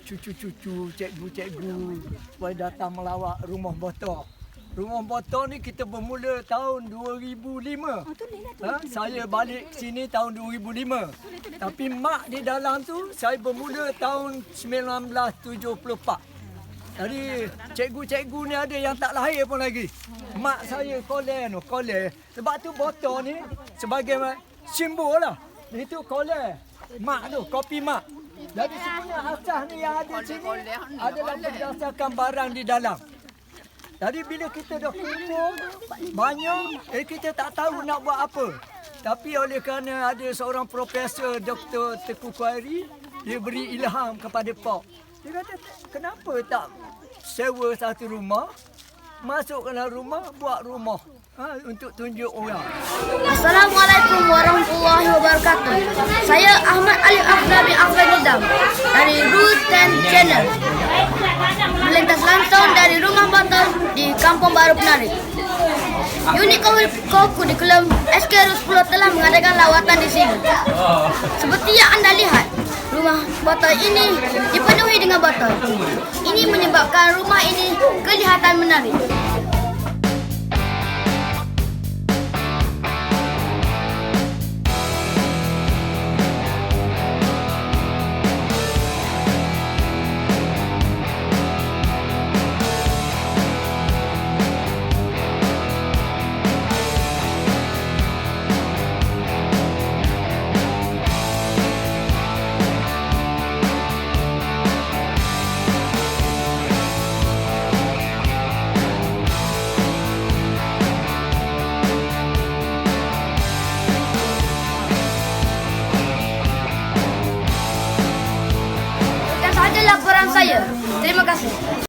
cucu-cucu, cikgu-cikgu supaya datang melawat rumah botol. Rumah botol ni kita bermula tahun 2005. Ha? Saya balik sini tahun 2005. Tapi mak di dalam tu saya bermula tahun 1974. Jadi cikgu-cikgu ni ada yang tak lahir pun lagi. Mak saya kolej tu, kolej. Sebab tu botol ni sebagai simbol lah. Itu kolej. Mak tu, kopi mak. Jadi sebenarnya asas ni yang ada sini adalah berdasarkan barang di dalam. Jadi bila kita dah kumpul banyak, eh kita tak tahu nak buat apa. Tapi oleh kerana ada seorang profesor Dr. Teku Kuairi, dia beri ilham kepada Pop. Dia kata, kenapa tak sewa satu rumah, masuk ke dalam rumah, buat rumah. Ha, untuk tunjuk orang. Assalamualaikum warahmatullahi wabarakatuh. Saya Ahmad Ali bin Afra Channel. Melintas langsung dari rumah botol di Kampung Baru Penari. Unit Koku di Kelem SK 10 telah mengadakan lawatan di sini. Seperti yang anda lihat, rumah botol ini dipenuhi dengan botol. Ini menyebabkan rumah ini kelihatan menarik. Saya. Terima kasih.